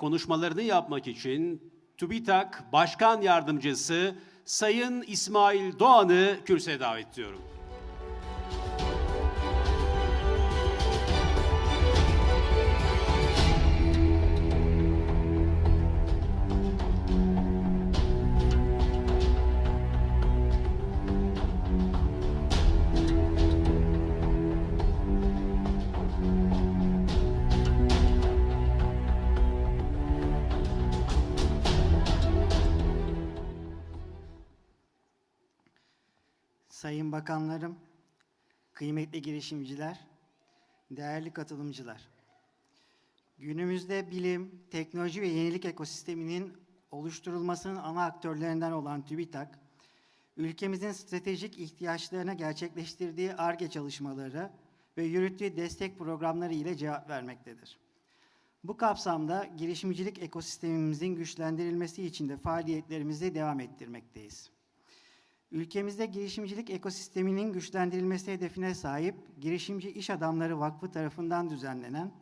konuşmalarını yapmak için TÜBİTAK Başkan Yardımcısı Sayın İsmail Doğan'ı kürsüye davet ediyorum. Sayın Bakanlarım, kıymetli girişimciler, değerli katılımcılar. Günümüzde bilim, teknoloji ve yenilik ekosisteminin oluşturulmasının ana aktörlerinden olan TÜBİTAK, ülkemizin stratejik ihtiyaçlarına gerçekleştirdiği ARGE çalışmaları ve yürüttüğü destek programları ile cevap vermektedir. Bu kapsamda girişimcilik ekosistemimizin güçlendirilmesi için de faaliyetlerimizi devam ettirmekteyiz. Ülkemizde girişimcilik ekosisteminin güçlendirilmesi hedefine sahip Girişimci İş Adamları Vakfı tarafından düzenlenen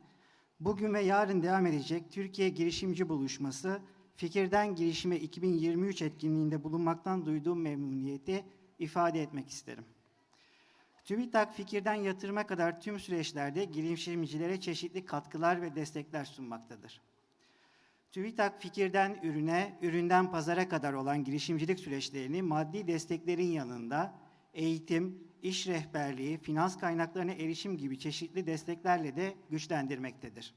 bugün ve yarın devam edecek Türkiye Girişimci Buluşması Fikirden Girişime 2023 etkinliğinde bulunmaktan duyduğum memnuniyeti ifade etmek isterim. TÜBİTAK fikirden yatırıma kadar tüm süreçlerde girişimcilere çeşitli katkılar ve destekler sunmaktadır. TÜBİTAK fikirden ürüne, üründen pazara kadar olan girişimcilik süreçlerini maddi desteklerin yanında eğitim, iş rehberliği, finans kaynaklarına erişim gibi çeşitli desteklerle de güçlendirmektedir.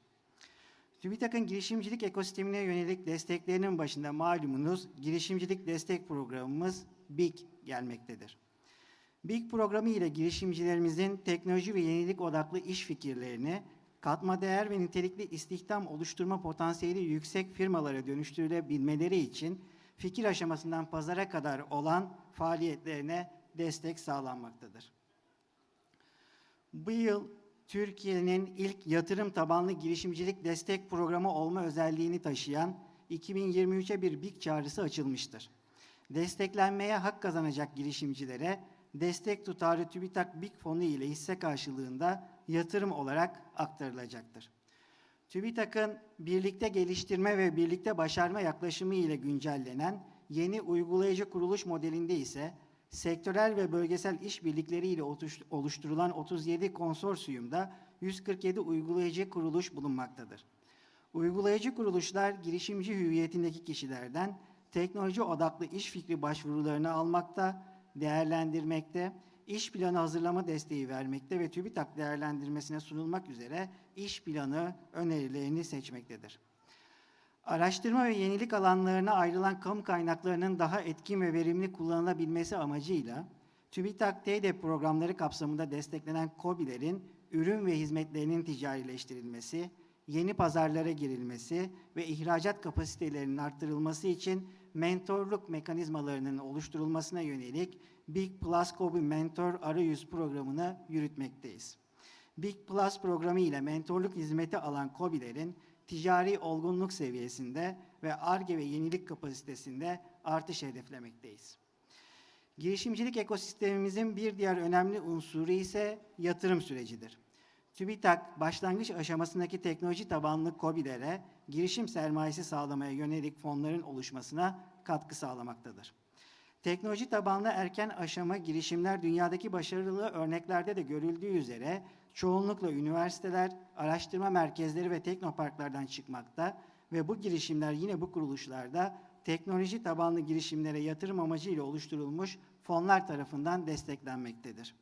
TÜBİTAK'ın girişimcilik ekosistemine yönelik desteklerinin başında malumunuz girişimcilik destek programımız BİG gelmektedir. BİG programı ile girişimcilerimizin teknoloji ve yenilik odaklı iş fikirlerini katma değer ve nitelikli istihdam oluşturma potansiyeli yüksek firmalara dönüştürülebilmeleri için fikir aşamasından pazara kadar olan faaliyetlerine destek sağlanmaktadır. Bu yıl Türkiye'nin ilk yatırım tabanlı girişimcilik destek programı olma özelliğini taşıyan 2023'e bir BİK çağrısı açılmıştır. Desteklenmeye hak kazanacak girişimcilere destek tutarı TÜBİTAK BİK fonu ile hisse karşılığında yatırım olarak aktarılacaktır. TÜBİTAK'ın birlikte geliştirme ve birlikte başarma yaklaşımı ile güncellenen yeni uygulayıcı kuruluş modelinde ise sektörel ve bölgesel işbirlikleri ile oluşturulan 37 konsorsiyumda 147 uygulayıcı kuruluş bulunmaktadır. Uygulayıcı kuruluşlar girişimci hüviyetindeki kişilerden teknoloji odaklı iş fikri başvurularını almakta, değerlendirmekte, iş planı hazırlama desteği vermekte ve TÜBİTAK değerlendirmesine sunulmak üzere iş planı önerilerini seçmektedir. Araştırma ve yenilik alanlarına ayrılan kamu kaynaklarının daha etkin ve verimli kullanılabilmesi amacıyla TÜBİTAK TEDEP programları kapsamında desteklenen KOBİ'lerin ürün ve hizmetlerinin ticarileştirilmesi, yeni pazarlara girilmesi ve ihracat kapasitelerinin arttırılması için mentorluk mekanizmalarının oluşturulmasına yönelik Big Plus Kobi Mentor Arayüz programını yürütmekteyiz. Big Plus programı ile mentorluk hizmeti alan KOBİ'lerin ticari olgunluk seviyesinde ve ARGE ve yenilik kapasitesinde artış hedeflemekteyiz. Girişimcilik ekosistemimizin bir diğer önemli unsuru ise yatırım sürecidir. TÜBİTAK, başlangıç aşamasındaki teknoloji tabanlı KOBİ'lere girişim sermayesi sağlamaya yönelik fonların oluşmasına katkı sağlamaktadır. Teknoloji tabanlı erken aşama girişimler dünyadaki başarılı örneklerde de görüldüğü üzere çoğunlukla üniversiteler, araştırma merkezleri ve teknoparklardan çıkmakta ve bu girişimler yine bu kuruluşlarda teknoloji tabanlı girişimlere yatırım amacıyla oluşturulmuş fonlar tarafından desteklenmektedir.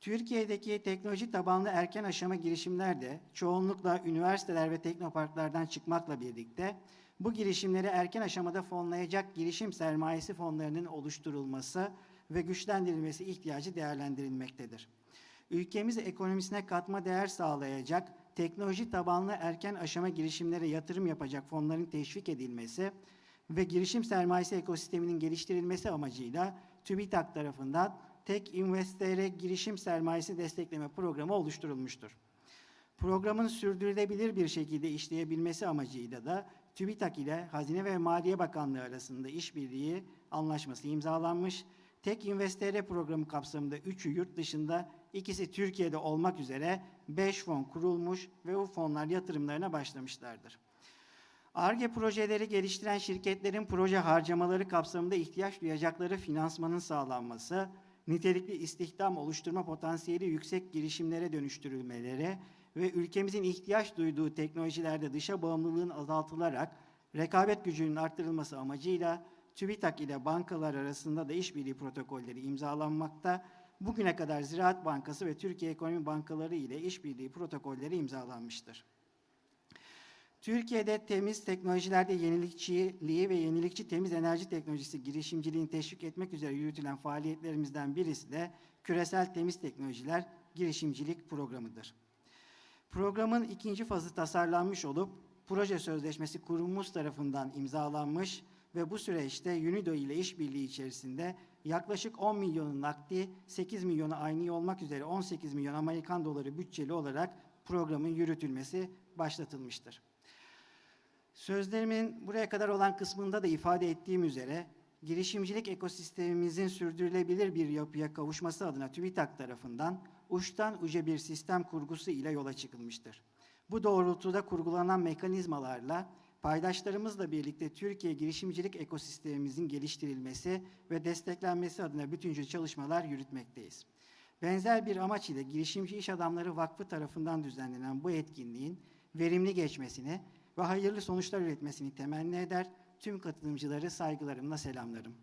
Türkiye'deki teknoloji tabanlı erken aşama girişimler de çoğunlukla üniversiteler ve teknoparklardan çıkmakla birlikte bu girişimleri erken aşamada fonlayacak girişim sermayesi fonlarının oluşturulması ve güçlendirilmesi ihtiyacı değerlendirilmektedir. Ülkemiz ekonomisine katma değer sağlayacak, teknoloji tabanlı erken aşama girişimlere yatırım yapacak fonların teşvik edilmesi ve girişim sermayesi ekosisteminin geliştirilmesi amacıyla TÜBİTAK tarafından Tek Investere girişim sermayesi destekleme programı oluşturulmuştur. Programın sürdürülebilir bir şekilde işleyebilmesi amacıyla da TÜBİTAK ile Hazine ve Maliye Bakanlığı arasında işbirliği anlaşması imzalanmış. Tek Investere programı kapsamında üçü yurt dışında, ikisi Türkiye'de olmak üzere beş fon kurulmuş ve bu fonlar yatırımlarına başlamışlardır. ARGE projeleri geliştiren şirketlerin proje harcamaları kapsamında ihtiyaç duyacakları finansmanın sağlanması, nitelikli istihdam oluşturma potansiyeli yüksek girişimlere dönüştürülmeleri ve ülkemizin ihtiyaç duyduğu teknolojilerde dışa bağımlılığın azaltılarak rekabet gücünün arttırılması amacıyla TÜBİTAK ile bankalar arasında da işbirliği protokolleri imzalanmakta. Bugüne kadar Ziraat Bankası ve Türkiye Ekonomi Bankaları ile işbirliği protokolleri imzalanmıştır. Türkiye'de temiz teknolojilerde yenilikçiliği ve yenilikçi temiz enerji teknolojisi girişimciliğini teşvik etmek üzere yürütülen faaliyetlerimizden birisi de Küresel Temiz Teknolojiler Girişimcilik Programı'dır. Programın ikinci fazı tasarlanmış olup proje sözleşmesi kurumumuz tarafından imzalanmış ve bu süreçte UNIDO ile işbirliği içerisinde yaklaşık 10 milyonun nakdi, 8 milyonu aynı olmak üzere 18 milyon Amerikan doları bütçeli olarak programın yürütülmesi başlatılmıştır. Sözlerimin buraya kadar olan kısmında da ifade ettiğim üzere girişimcilik ekosistemimizin sürdürülebilir bir yapıya kavuşması adına TÜBİTAK tarafından uçtan uca bir sistem kurgusu ile yola çıkılmıştır. Bu doğrultuda kurgulanan mekanizmalarla paydaşlarımızla birlikte Türkiye girişimcilik ekosistemimizin geliştirilmesi ve desteklenmesi adına bütüncül çalışmalar yürütmekteyiz. Benzer bir amaç ile Girişimci İş Adamları Vakfı tarafından düzenlenen bu etkinliğin verimli geçmesini ve hayırlı sonuçlar üretmesini temenni eder. Tüm katılımcıları saygılarımla selamlarım.